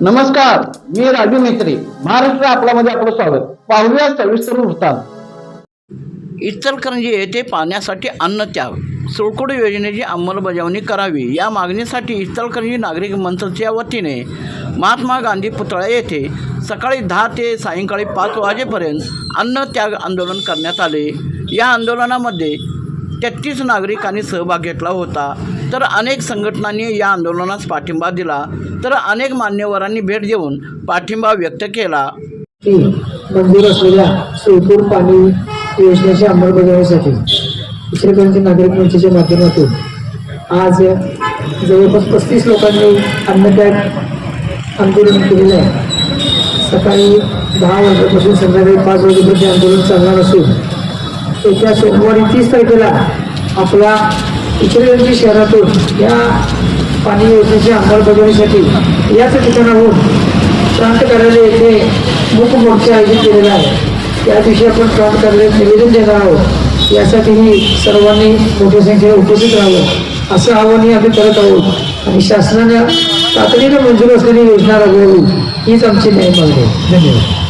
नमस्कार मी राजू मेत्री महाराष्ट्र आपल्यामध्ये आपलं स्वागत. पाहूया सविस्तर वृत्तांत. इचलकरंजी येथे पाण्यासाठी अन्नत्याग सोडकोड योजनेची अंमलबजावणी करावी. या मागणीसाठी इचलकरंजी नागरिक मंचच्या वतीने महात्मा गांधी पुतळा येथे सकाळी दहा ते सायंकाळी पाच वाजेपर्यंत अन्नत्याग आंदोलन करण्यात आले. या आंदोलनामध्ये तेहतीस नागरिकांनी सहभाग घेतला होता. तर अनेक संघटनांनी या आंदोलनास पाठिंबा दिला. तर अनेक मान्यवरांनी भेट देऊन पाठिंबा व्यक्त केला. ती मंजूर असलेल्या सोयपूर पाणी योजनेच्या अंमलबजावणीसाठी इचलकरंजी नागरिक मंचाच्या माध्यमातून आज जवळपास पस्तीस लोकांनी अन्नत्याग आंदोलन केलेलं आहे. सकाळी दहा वाजल्यापासून संध्याकाळी पाच वाजेपर्यंत आंदोलन चालणार असून येत्या सोमवारी तीस तारखेला आपला इचलकरंजी शहरातून या पाणी योजनेच्या अंमलबजावणीसाठी याच ठिकाणाहून प्रांत कार्यालय येथे मूक मोर्चा आयोजित केलेला आहे त्या दिवशी आपण प्रांत कार्यालयात निवेदन देणार आहोत. यासाठीही सर्वांनी मोठ्या संख्येने उपस्थित राहावं असं आवाहनही आम्ही करत आहोत. आणि शासनानं तातडीनं मंजूर असलेली योजना राबवावी हीच आमची न्याय मागणी आहे. धन्यवाद.